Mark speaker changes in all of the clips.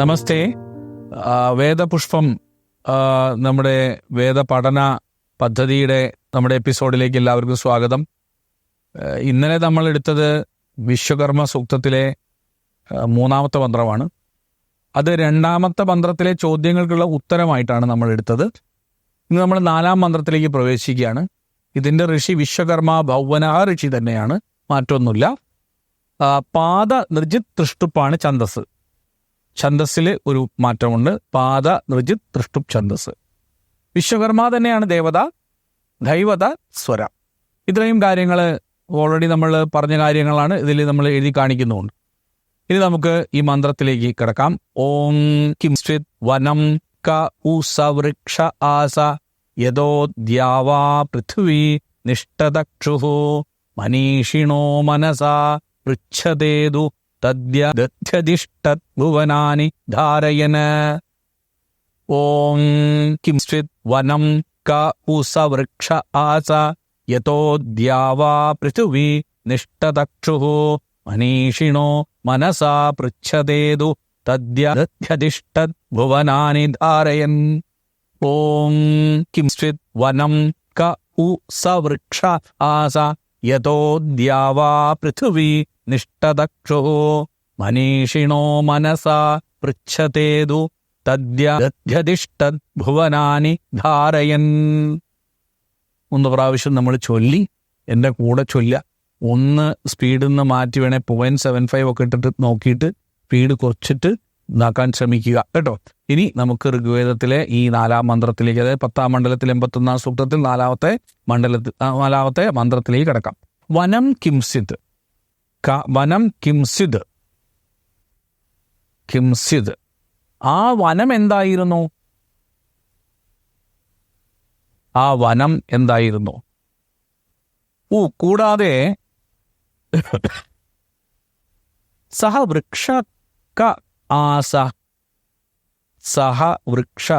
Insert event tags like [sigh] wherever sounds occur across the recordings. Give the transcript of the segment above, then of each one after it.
Speaker 1: നമസ്തേ. വേദപുഷ്പം നമ്മുടെ നമ്മുടെ വേദപഠന പദ്ധതിയുടെ നമ്മുടെ എപ്പിസോഡിലേക്ക് എല്ലാവർക്കും സ്വാഗതം. ഇന്നലെ നമ്മൾ എടുത്തത് വിശ്വകർമ്മ സൂക്തത്തിലെ മൂന്നാമത്തെ മന്ത്രമാണ്. അത് രണ്ടാമത്തെ മന്ത്രത്തിലെ ചോദ്യങ്ങൾക്കുള്ള ഉത്തരമായിട്ടാണ് നമ്മൾ എടുത്തത്. ഇന്ന് നമ്മൾ നാലാം മന്ത്രത്തിലേക്ക് പ്രവേശിക്കുകയാണ്. ഇതിന്റെ ഋഷി വിശ്വകർമ്മ ഭൗവന ഋഷി തന്നെയാണ്. മാറ്റമൊന്നുമില്ല പാദ നിർജിത് തൃഷ്ടുപ്പാണ് ഛന്ദസ്. ഛന്ദസ്സിൽ ഒരു മാറ്റമുണ്ട്. പാദ ഋജിത് ദൃഷ്ടുപ് ഛന്ദസ്. വിശ്വകർമ്മ തന്നെയാണ് ദേവത ദൈവത സ്വര. ഇത്രയും കാര്യങ്ങൾ ഓൾറെഡി നമ്മൾ പറഞ്ഞ കാര്യങ്ങളാണ് ഇതിൽ നമ്മൾ എഴുതി കാണിക്കുന്നുണ്ട്. ഇനി നമുക്ക് ഈ മന്ത്രത്തിലേക്ക് കിടക്കാം. ഓം കിംസ്വിത് വനം ക ഉസവൃക്ഷ ആസ യഥോ ദ്യാവാ പൃഥ്വി നിഷ്ടതക്ഷുഹു മനീഷിണോ മനസാ പൃച്ഛതേതു तद्य धारयन। ॐ किंश्चित् किंश्चिद्वनम् क उ आस यतो द्यावापृथिवी निष्ठदक्षुः। मनीषिणो मनसा पृच्छदेदु तद्य द्यदिष्टुवनानि धारयन्। किंश्चित् किंश्चिद्वनम् क उ स वृक्ष आस यतो द्यावापृथिवी പൃഥിവി നിഷ്ടതക്ഷോ മനീഷിണോ മനസാ പൃച്ഛതേതു തദ്ധ്യതിഷ്ടുവനാനി ധാരയൻ. ഒന്ന് പ്രാവശ്യം നമ്മൾ ചൊല്ലി എന്റെ കൂടെ ചൊല്ല. ഒന്ന് സ്പീഡിൽ നിന്ന് മാറ്റി വേണേൽ പോയിന്റ് സെവൻ ഫൈവ് ഒക്കെ ഇട്ടിട്ട് നോക്കിയിട്ട് സ്പീഡ് കുറച്ചിട്ട് ഇതാക്കാൻ ശ്രമിക്കുക കേട്ടോ. ഇനി നമുക്ക് ഋഗ്വേദത്തിലെ ഈ നാലാം മന്ത്രത്തിലേക്ക് അതായത് പത്താം മണ്ഡലത്തിൽ എൺപത്തൊന്നാം സൂക്തത്തിൽ നാലാമത്തെ മണ്ഡലത്തിൽ നാലാമത്തെ മന്ത്രത്തിലേക്ക് കിടക്കാം. വനം കിംസിത്. ക- വനം കിംസിദ് കിംസിദ് ആ വനം എന്തായിരുന്നു? ആ വനം എന്തായിരുന്നു? ഊ കൂടാതെ സഹ വൃക്ഷ ക ആസ. സഹ വൃക്ഷ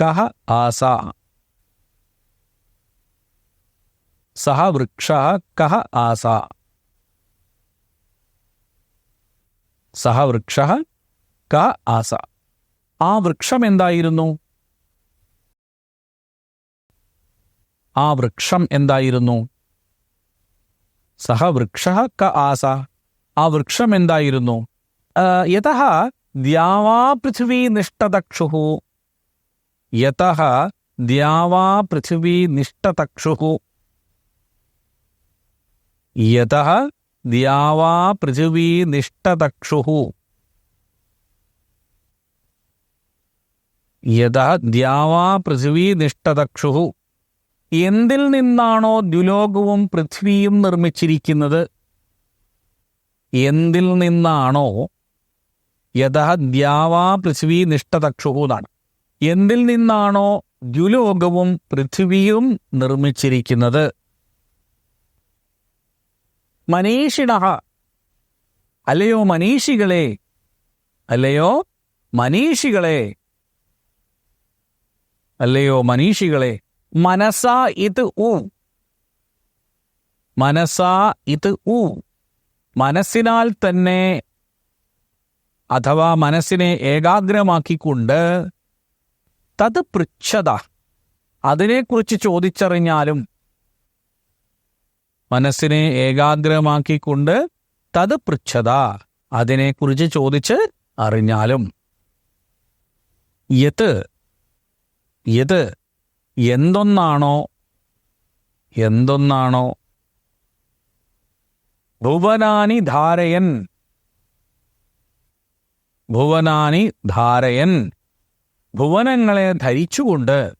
Speaker 1: കഹ ആസ. സഹ വൃക്ഷ കഹ ആസ. സഹ വൃക്ഷ ക ആസ. ആ വൃക്ഷം എന്തായിരുന്നു? ആ വൃക്ഷം എന്തായിരുന്നു? സഹ വൃക്ഷ ക ആസ. ആ വൃക്ഷം എന്തായിരുന്നു? യഥ ദ്യാവാ പൃഥിവീ നിഷ്ടതക്ഷു യഥ ദ്യാവാ പൃഥിവീ നിഷ്ടതക്ഷു യഥ ദ്യാവാ പൃഥിവീ നിഷ്ടതക്ഷു യഥ ദ്യാവാ പൃഥിവീ നിഷ്ടതക്ഷു എന്തിൽ നിന്നാണോ ദ്വിലോകവും പൃഥ്വിയും നിർമ്മിച്ചിരിക്കുന്നത്? എന്തിൽ നിന്നാണോ? യഥ ദ്യാവാ പൃഥ്വി നിഷ്ടതക്ഷു എന്നാണ്. എന്തിൽ നിന്നാണോ ദ്വിലോകവും പൃഥ്വിയും നിർമ്മിച്ചിരിക്കുന്നത്? മനീഷിണ. അല്ലയോ മനീഷികളെ? അല്ലയോ മനീഷികളെ? അല്ലയോ മനീഷികളെ? മനസാ ഇത് ഉ. മനസാ ഇത് ഉ. മനസ്സിനാൽ തന്നെ അഥവാ മനസ്സിനെ ഏകാഗ്രമാക്കിക്കൊണ്ട് തത് പൃച്ഛത. അതിനെക്കുറിച്ച് ചോദിച്ചറിഞ്ഞാലും മനസ്സിനെ ഏകാഗ്രമാക്കിക്കൊണ്ട് തത് പൃച്ഛത. അതിനെക്കുറിച്ച് ചോദിച്ച് അറിഞ്ഞാലും. യത്. യത്. എന്തൊന്നാണോ. എന്തൊന്നാണോ. ഭുവനാനി ധാരയൻ. ഭുവനാനി ധാരയൻ. ഭുവനങ്ങളെ ധരിച്ചുകൊണ്ട്.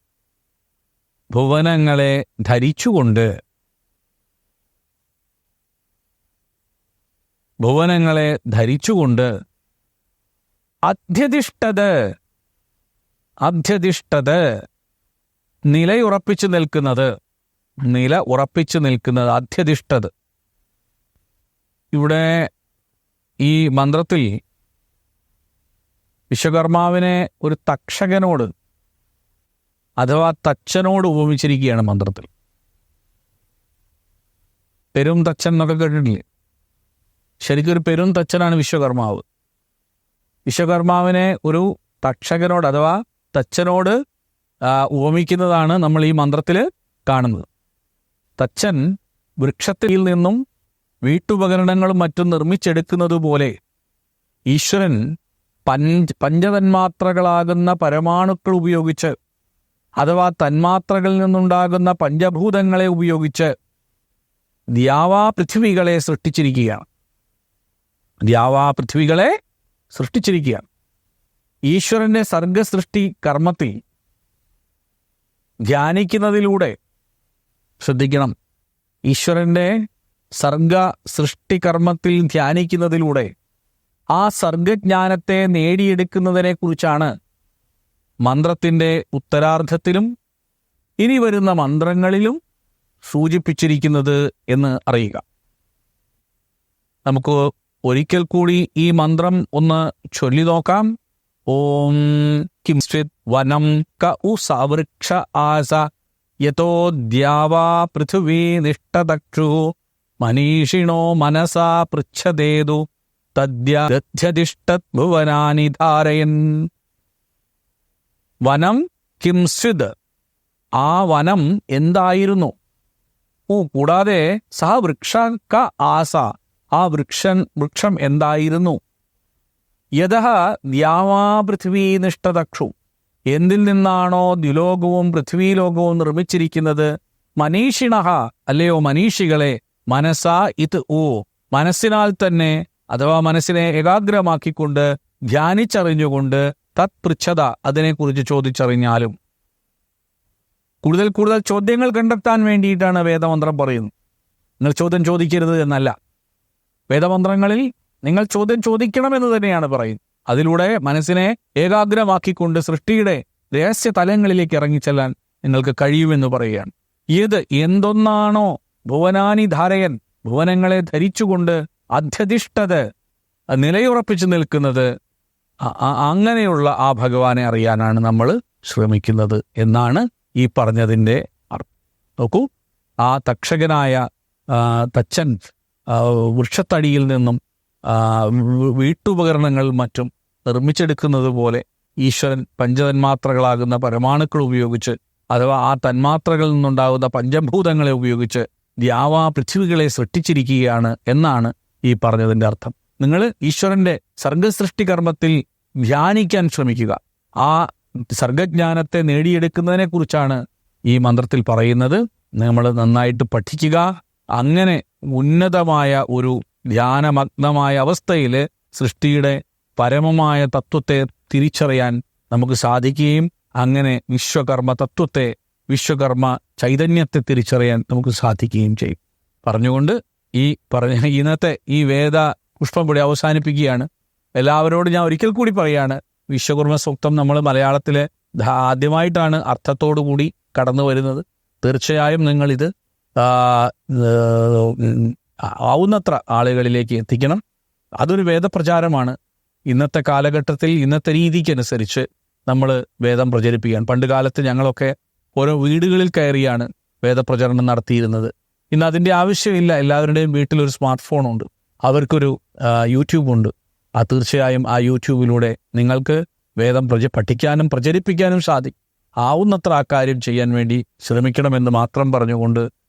Speaker 1: ഭുവനങ്ങളെ ധരിച്ചുകൊണ്ട്. ഭുവനങ്ങളെ ധരിച്ചുകൊണ്ട് അധ്യതിഷ്ഠത് അധ്യതിഷ്ഠത് നിലയുറപ്പിച്ചു നിൽക്കുന്നത് നില ഉറപ്പിച്ചു നിൽക്കുന്നത് അധ്യതിഷ്ഠത് ഇവിടെ ഈ മന്ത്രത്തിൽ വിശ്വകർമാവിനെ ഒരു തക്ഷകനോട് അഥവാ തച്ചനോട് ഉപമിച്ചിരിക്കുകയാണ് മന്ത്രത്തിൽ. പെരും തച്ചൻ എന്നൊക്കെ കേട്ടിട്ടില്ലേ? ശരിക്കും ഒരു പെരും തച്ചനാണ് വിശ്വകർമാവ്. വിശ്വകർമാവിനെ ഒരു തക്ഷകനോട് അഥവാ തച്ചനോട് ഓമിക്കുന്നതാണ് നമ്മൾ ഈ മന്ത്രത്തിൽ കാണുന്നത്. തച്ചൻ വൃക്ഷത്തിൽ നിന്നും വീട്ടുപകരണങ്ങളും മറ്റും നിർമ്മിച്ചെടുക്കുന്നതുപോലെ ഈശ്വരൻ പഞ്ച പഞ്ചതന്മാത്രകളാകുന്ന പരമാണുക്കൾ ഉപയോഗിച്ച് അഥവാ തന്മാത്രകളിൽ നിന്നുണ്ടാകുന്ന പഞ്ചഭൂതങ്ങളെ ഉപയോഗിച്ച് ദ്യാവാ പൃഥ്വികളെ സൃഷ്ടിച്ചിരിക്കുകയാണ്. ദ്യാവാ പൃഥ്വികളെ സൃഷ്ടിച്ചിരിക്കുകയാണ്. ഈശ്വരന്റെ സർഗസൃഷ്ടി കർമ്മത്തിൽ ധ്യാനിക്കുന്നതിലൂടെ ശ്രദ്ധിക്കണം. ഈശ്വരന്റെ സർഗ സൃഷ്ടികർമ്മത്തിൽ ധ്യാനിക്കുന്നതിലൂടെ ആ സർഗജ്ഞാനത്തെ നേടിയെടുക്കുന്നതിനെ കുറിച്ചാണ് മന്ത്രത്തിന്റെ ഉത്തരാർദ്ധത്തിലും ഇനി വരുന്ന മന്ത്രങ്ങളിലും സൂചിപ്പിച്ചിരിക്കുന്നത് എന്ന് അറിയുക. നമുക്ക് ഒരിക്കൽ കൂടി ഈ മന്ത്രം ഒന്ന് ചൊല്ലി നോക്കാം. ഓം കിംസ്വിത് വനം ക ഉ സവൃക്ഷ ആസ യതോ ദ്യാവാ പൃഥിവീ നിഷ്ടതക്ഷു മനീഷിണോ മനസാ പൃച്ഛതേതു തദ്ധ്യതിഷ്ടുവനാനി ധാരയൻ. വനം കിംസ്വിത് ആ വനം എന്തായിരുന്നു? ഓ കൂടാതെ സഹ വൃക്ഷ ക ആസ ആ വൃക്ഷൻ വൃക്ഷം എന്തായിരുന്നു? യഥ ദ്യാവാ പൃഥ്വീനിഷ്ഠതക്ഷു എന്തിൽ നിന്നാണോ ദ്വിലോകവും പൃഥ്വീലോകവും നിർമ്മിച്ചിരിക്കുന്നത്? മനീഷിണഹ അല്ലയോ മനീഷികളെ മനസ്സാ ഇത് ഓ മനസ്സിനാൽ തന്നെ അഥവാ മനസ്സിനെ ഏകാഗ്രമാക്കിക്കൊണ്ട് ധ്യാനിച്ചറിഞ്ഞുകൊണ്ട് തത് പൃച്ഛത അതിനെക്കുറിച്ച് ചോദിച്ചറിഞ്ഞാലും. കൂടുതൽ കൂടുതൽ ചോദ്യങ്ങൾ കണ്ടെത്താൻ വേണ്ടിയിട്ടാണ് വേദമന്ത്രം പറയുന്നത്. നിങ്ങൾ ചോദ്യം ചോദിക്കരുത് എന്നല്ല. വേദമന്ത്രങ്ങളിൽ നിങ്ങൾ ചോദ്യം ചോദിക്കണമെന്ന് തന്നെയാണ് പറയുന്നത്. അതിലൂടെ മനസ്സിനെ ഏകാഗ്രമാക്കിക്കൊണ്ട് സൃഷ്ടിയുടെ രഹസ്യ തലങ്ങളിലേക്ക് ഇറങ്ങിച്ചെല്ലാൻ നിങ്ങൾക്ക് കഴിയുമെന്ന് പറയുകയാണ്. ഏത് എന്തൊന്നാണോ ഭുവനാനി ധാരയൻ ഭുവനങ്ങളെ ധരിച്ചുകൊണ്ട് അധ്യതിഷ്ഠത് നിലയുറപ്പിച്ചു നിൽക്കുന്നത് അങ്ങനെയുള്ള ആ ഭഗവാനെ അറിയാനാണ് നമ്മൾ ശ്രമിക്കുന്നത് എന്നാണ് ഈ പറഞ്ഞതിന്റെ അർത്ഥം. നോക്കൂ ആ തക്ഷകനായ തച്ചൻ വൃക്ഷത്തടിയിൽ നിന്നും വീട്ടുപകരണങ്ങൾ മറ്റും നിർമ്മിച്ചെടുക്കുന്നത് പോലെ ഈശ്വരൻ പഞ്ചതന്മാത്രകളാകുന്ന പരമാണുക്കൾ ഉപയോഗിച്ച് അഥവാ ആ തന്മാത്രകളിൽ നിന്നുണ്ടാകുന്ന പഞ്ചഭൂതങ്ങളെ ഉപയോഗിച്ച് ദ്യാവാ പൃഥ്വികളെ സൃഷ്ടിച്ചിരിക്കുകയാണ് എന്നാണ് ഈ പറഞ്ഞതിന്റെ അർത്ഥം. നിങ്ങൾ ഈശ്വരന്റെ സർഗസൃഷ്ടി കർമ്മത്തിൽ ധ്യാനിക്കാൻ ശ്രമിക്കുക. ആ സർഗജ്ഞാനത്തെ നേടിയെടുക്കുന്നതിനെ കുറിച്ചാണ് ഈ മന്ത്രത്തിൽ പറയുന്നത്. നമ്മൾ നന്നായിട്ട് പഠിക്കുക. അങ്ങനെ ഉന്നതമായ ഒരു ധ്യാനമഗ്നമായ അവസ്ഥയിൽ സൃഷ്ടിയുടെ പരമമായ തത്വത്തെ തിരിച്ചറിയാൻ നമുക്ക് സാധിക്കുകയും അങ്ങനെ വിശ്വകർമ്മ തത്വത്തെ വിശ്വകർമ്മ ചൈതന്യത്തെ തിരിച്ചറിയാൻ നമുക്ക് സാധിക്കുകയും ചെയ്യും. പറഞ്ഞുകൊണ്ട് ഈ പറഞ്ഞ [laughs] ഇന്നത്തെ ഈ വേദ പുഷ്പം കൂടി അവസാനിപ്പിക്കുകയാണ്. എല്ലാവരോടും ഞാൻ ഒരിക്കൽ കൂടി പറയാണ് വിശ്വകർമ്മ സൂക്തം നമ്മൾ മലയാളത്തിലെ ആദ്യമായിട്ടാണ് അർത്ഥത്തോടു കൂടി കടന്നു വരുന്നത് തീർച്ചയായും നിങ്ങളിത് ആവുന്നത്ര ആളുകളിലേക്ക് എത്തിക്കണം. അതൊരു വേദപ്രചാരമാണ്. ഇന്നത്തെ കാലഘട്ടത്തിൽ ഇന്നത്തെ രീതിക്കനുസരിച്ച് നമ്മൾ വേദം പ്രചരിപ്പിക്കാൻ പണ്ട് കാലത്ത് ഞങ്ങളൊക്കെ ഓരോ വീടുകളിൽ കയറിയാണ് വേദപ്രചരണം നടത്തിയിരുന്നത്. ഇന്ന് അതിന്റെ ആവശ്യമില്ല. എല്ലാവരുടെയും വീട്ടിൽ ഒരു സ്മാർട്ട് ഫോണുണ്ട് അവർക്കൊരു യൂട്യൂബുണ്ട്. ആ തീർച്ചയായും ആ യൂട്യൂബിലൂടെ നിങ്ങൾക്ക് വേദം പ്രച പഠിക്കാനും പ്രചരിപ്പിക്കാനും സാധിക്കും. ആവുന്നത്ര ആ കാര്യം ചെയ്യാൻ വേണ്ടി ശ്രമിക്കണമെന്ന് മാത്രം പറഞ്ഞുകൊണ്ട്